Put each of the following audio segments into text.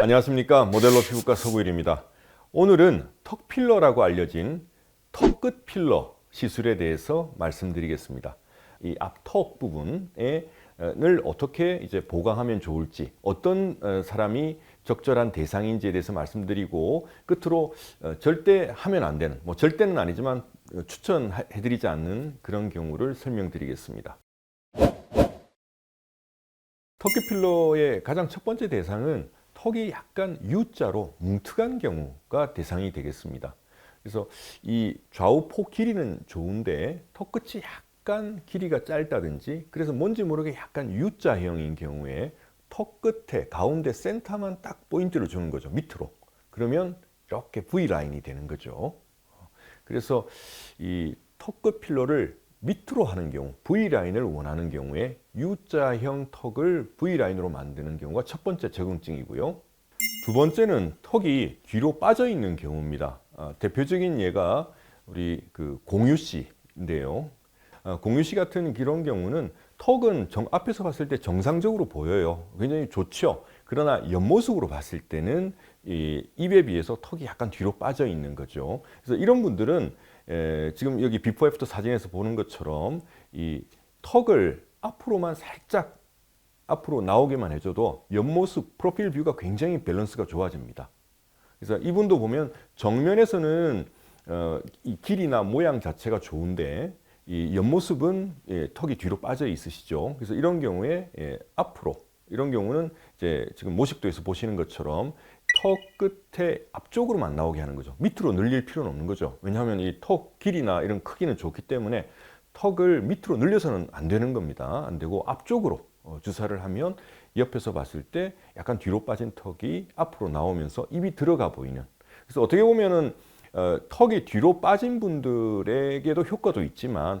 안녕하십니까 모델러 피부과 서구일입니다. 오늘은 턱 필러라고 알려진 턱끝 필러 시술에 대해서 말씀드리겠습니다. 이 앞턱 부분에 을 어떻게 이제 보강하면 좋을지 어떤 어, 사람이 적절한 대상인지에 대해서 말씀드리고 끝으로 어, 절대 하면 안 되는 뭐 절대는 아니지만 어, 추천해 드리지 않는 그런 경우를 설명드리겠습니다. 턱기 필러의 가장 첫 번째 대상은 턱이 약간 U자로 뭉툭한 경우가 대상이 되겠습니다. 그래서 이 좌우 폭 길이는 좋은데 턱 끝이 약간 길이가 짧다든지 그래서 뭔지 모르게 약간 U자형인 경우에 턱 끝에 가운데 센터만 딱 포인트를 주는 거죠. 밑으로. 그러면 이렇게 V 라인이 되는 거죠. 그래서 이 턱 끝 필러를 밑으로 하는 경우, V라인을 원하는 경우에 U자형 턱을 V라인으로 만드는 경우가 첫 번째 적응증이고요. 두 번째는 턱이 뒤로 빠져 있는 경우입니다. 아, 대표적인 예가 우리 그 공유 씨인데요. 아, 공유 씨 같은 이런 경우는 턱은 정, 앞에서 봤을 때 정상적으로 보여요. 굉장히 좋죠. 그러나 옆모습으로 봤을 때는 이 입에 비해서 턱이 약간 뒤로 빠져 있는 거죠. 그래서 이런 분들은 에, 지금 여기 비포 애프터 사진에서 보는 것처럼 이 턱을 앞으로만 살짝 앞으로 나오게만 해줘도 옆모습 프로필 뷰가 굉장히 밸런스가 좋아집니다. 그래서 이분도 보면 정면에서는 어, 이 길이나 모양 자체가 좋은데 이 옆모습은 예, 턱이 뒤로 빠져 있으시죠. 그래서 이런 경우에 예, 앞으로 이런 경우는 이제 지금 모식도에서 보시는 것처럼 턱 끝에 앞쪽으로 만 나오게 하는 거죠. 밑으로 늘릴 필요는 없는 거죠. 왜냐하면 이 턱 길이나 이런 크기는 좋기 때문에 턱을 밑으로 늘려서는 안 되는 겁니다. 안 되고 앞쪽으로 어, 주사를 하면 옆에서 봤을 때 약간 뒤로 빠진 턱이 앞으로 나오면서 입이 들어가 보이는. 그래서 어떻게 보면은 어, 턱이 뒤로 빠진 분들에게도 효과도 있지만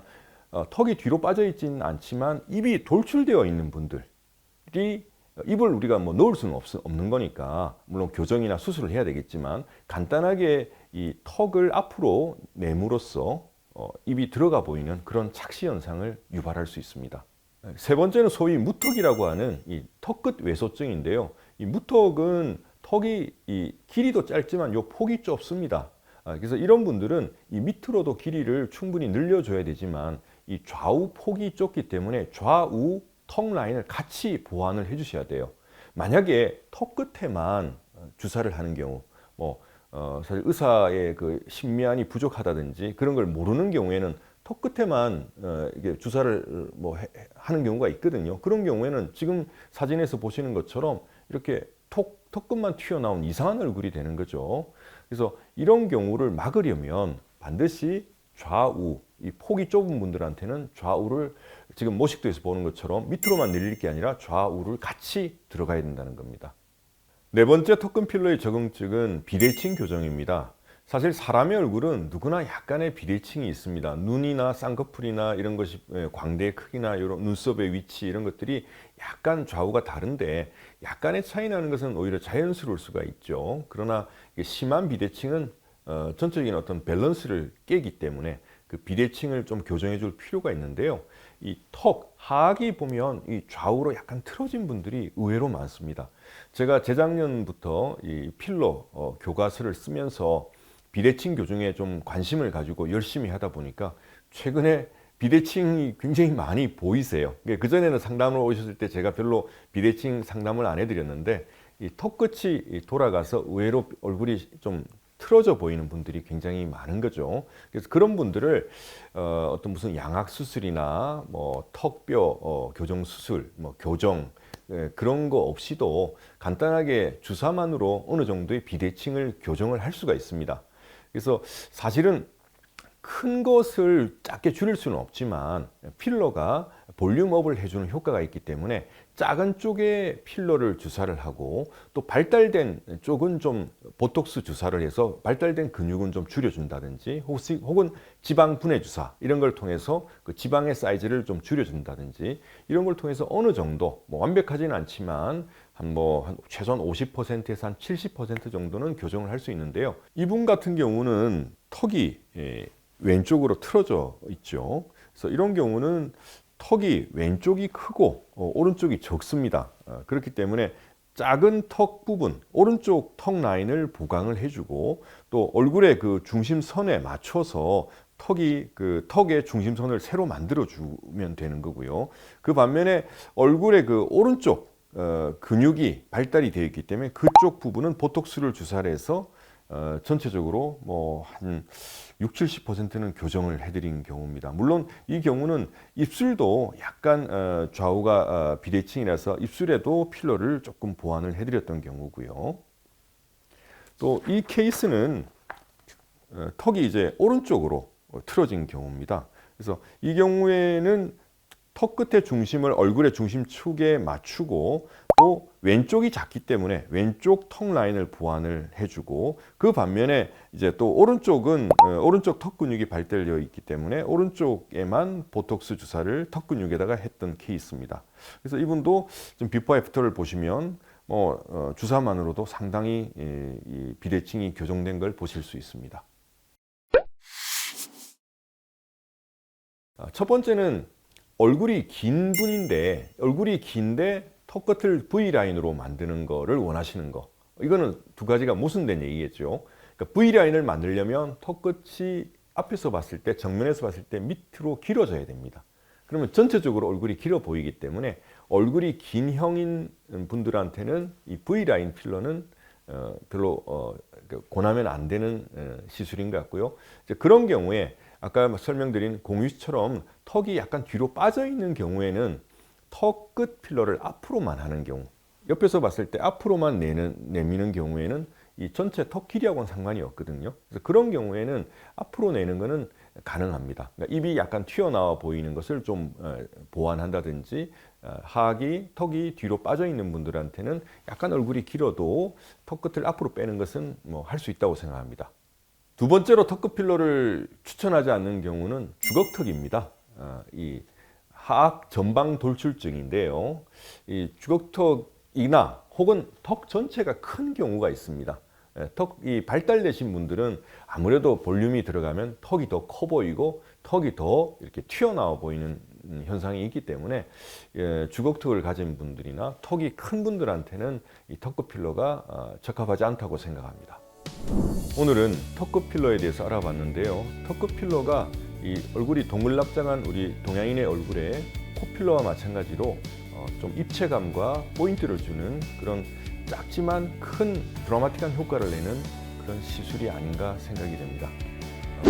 어, 턱이 뒤로 빠져 있지는 않지만 입이 돌출되어 있는 분들이 입을 우리가 뭐 넣을 수는 없, 없는 거니까 물론 교정이나 수술을 해야 되겠지만 간단하게 이 턱을 앞으로 내므로써 어, 입이 들어가 보이는 그런 착시 현상을 유발할 수 있습니다. 세 번째는 소위 무턱이라고 하는 이 턱끝 외소증인데요. 이 무턱은 턱이 이 길이도 짧지만 요 폭이 좁습니다. 아, 그래서 이런 분들은 이 밑으로도 길이를 충분히 늘려줘야 되지만 이 좌우 폭이 좁기 때문에 좌우 턱 라인을 같이 보완을 해주셔야 돼요. 만약에 턱 끝에만 주사를 하는 경우, 뭐 어, 사실 의사의 그 신미안이 부족하다든지 그런 걸 모르는 경우에는 턱 끝에만 어, 이게 주사를 뭐 해, 하는 경우가 있거든요. 그런 경우에는 지금 사진에서 보시는 것처럼 이렇게 턱 턱 끝만 튀어나온 이상한 얼굴이 되는 거죠. 그래서 이런 경우를 막으려면 반드시 좌우 이 폭이 좁은 분들한테는 좌우를 지금 모식도에서 보는 것처럼 밑으로만 내릴 게 아니라 좌우를 같이 들어가야 된다는 겁니다. 네 번째 턱근 필러의 적응증은 비대칭 교정입니다. 사실 사람의 얼굴은 누구나 약간의 비대칭이 있습니다. 눈이나 쌍꺼풀이나 이런 것이 예, 광대의 크기나 이런 눈썹의 위치 이런 것들이 약간 좌우가 다른데 약간의 차이 나는 것은 오히려 자연스러울 수가 있죠. 그러나 심한 비대칭은 어, 전적인 어떤 밸런스를 깨기 때문에 그 비대칭을 좀 교정해 줄 필요가 있는데요. 이 턱 하악이 보면 이 좌우로 약간 틀어진 분들이 의외로 많습니다. 제가 재작년부터 이 필러 어, 교과서를 쓰면서 비대칭 교정에 좀 관심을 가지고 열심히 하다 보니까 최근에 비대칭이 굉장히 많이 보이세요. 그 전에는 상담을 오셨을 때 제가 별로 비대칭 상담을 안 해드렸는데 이 턱끝이 돌아가서 의외로 얼굴이 좀 틀어져 보이는 분들이 굉장히 많은 거죠. 그래서 그런 분들을 어, 어떤 무슨 양악 수술이나 뭐 턱뼈 어, 교정 수술, 뭐 교정 예, 그런 거 없이도 간단하게 주사만으로 어느 정도의 비대칭을 교정을 할 수가 있습니다. 그래서 사실은 큰 것을 작게 줄일 수는 없지만 필러가 볼륨업을 해주는 효과가 있기 때문에 작은 쪽에 필러를 주사를 하고 또 발달된 쪽은 좀 보톡스 주사를 해서 발달된 근육은 좀 줄여준다든지 혹은 지방 분해 주사 이런 걸 통해서 그 지방의 사이즈를 좀 줄여준다든지 이런 걸 통해서 어느 정도 뭐 완벽하지는 않지만 한 뭐한 최소한 50%에서 한 70% 정도는 교정을 할 수 있는데요. 이분 같은 경우는 턱이 예, 왼쪽으로 틀어져 있죠. 그래서 이런 경우는 턱이 왼쪽이 크고 어, 오른쪽이 적습니다. 어, 그렇기 때문에 작은 턱 부분, 오른쪽 턱 라인을 보강을 해주고 또 얼굴의 그 중심선에 맞춰서 턱이 그 턱의 중심선을 새로 만들어 주면 되는 거고요. 그 반면에 얼굴의 그 오른쪽 어, 근육이 발달이 되어 있기 때문에 그쪽 부분은 보톡스를 주사를 해서 어, 전체적으로 뭐 한 6, 70%는 교정을 해드린 경우입니다. 물론 이 경우는 입술도 약간 어, 좌우가 어, 비대칭이라서 입술에도 필러를 조금 보완을 해드렸던 경우고요. 또 이 케이스는 어, 턱이 이제 오른쪽으로 어, 틀어진 경우입니다. 그래서 이 경우에는 턱 끝의 중심을 얼굴의 중심축에 맞추고 또 왼쪽이 작기 때문에 왼쪽 턱 라인을 보완을 해주고 그 반면에 이제 또 오른쪽은 어, 오른쪽 턱 근육이 발달되어 있기 때문에 오른쪽에만 보톡스 주사를 턱 근육에다가 했던 케이스입니다. 그래서 이분도 좀 비포 애프터를 보시면 뭐 어, 주사만으로도 상당히 이, 이 비대칭이 교정된 걸 보실 수 있습니다. 아, 첫 번째는 얼굴이 긴 분인데 얼굴이 긴데 턱 끝을 V 라인으로 만드는 거를 원하시는 거. 이거는 두 가지가 모순된 얘기겠죠. 그러니까 V 라인을 만들려면 턱 끝이 앞에서 봤을 때 정면에서 봤을 때 밑으로 길어져야 됩니다. 그러면 전체적으로 얼굴이 길어 보이기 때문에 얼굴이 긴 형인 분들한테는 이 V 라인 필러는 어, 별로 어, 그 권하면 안 되는 어, 시술인 것 같고요. 그런 경우에 아까 설명드린 공유씨처럼 턱이 약간 뒤로 빠져 있는 경우에는 턱 끝 필러를 앞으로만 하는 경우, 옆에서 봤을 때 앞으로만 내는, 내미는 경우에는 이 전체 턱 길이하고는 상관이 없거든요. 그래서 그런 경우에는 앞으로 내는 것은 가능합니다. 그러니까 입이 약간 튀어나와 보이는 것을 좀 어, 보완한다든지 어, 하악이 턱이 뒤로 빠져 있는 분들한테는 약간 얼굴이 길어도 턱 끝을 앞으로 빼는 것은 뭐 할 수 있다고 생각합니다. 두 번째로 턱 끝 필러를 추천하지 않는 경우는 주걱턱입니다. 어, 이 하악 전방 돌출증인데요. 이 주걱턱이나 혹은 턱 전체가 큰 경우가 있습니다. 예, 턱이 발달되신 분들은 아무래도 볼륨이 들어가면 턱이 더 커 보이고 턱이 더 이렇게 튀어나와 보이는 음, 현상이 있기 때문에 예, 주걱턱을 가진 분들이나 턱이 큰 분들한테는 이 턱끝 필러가 어, 적합하지 않다고 생각합니다. 오늘은 턱끝 필러에 대해서 알아봤는데요. 턱끝 필러가 이 얼굴이 동글납장한 우리 동양인의 얼굴에 코 필러와 마찬가지로 어, 좀 입체감과 포인트를 주는 그런 작지만 큰 드라마틱한 효과를 내는 그런 시술이 아닌가 생각이 됩니다.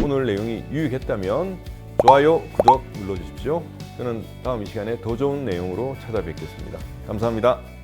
오늘 내용이 유익했다면 좋아요, 구독 눌러주십시오. 저는 다음 이 시간에 더 좋은 내용으로 찾아뵙겠습니다. 감사합니다.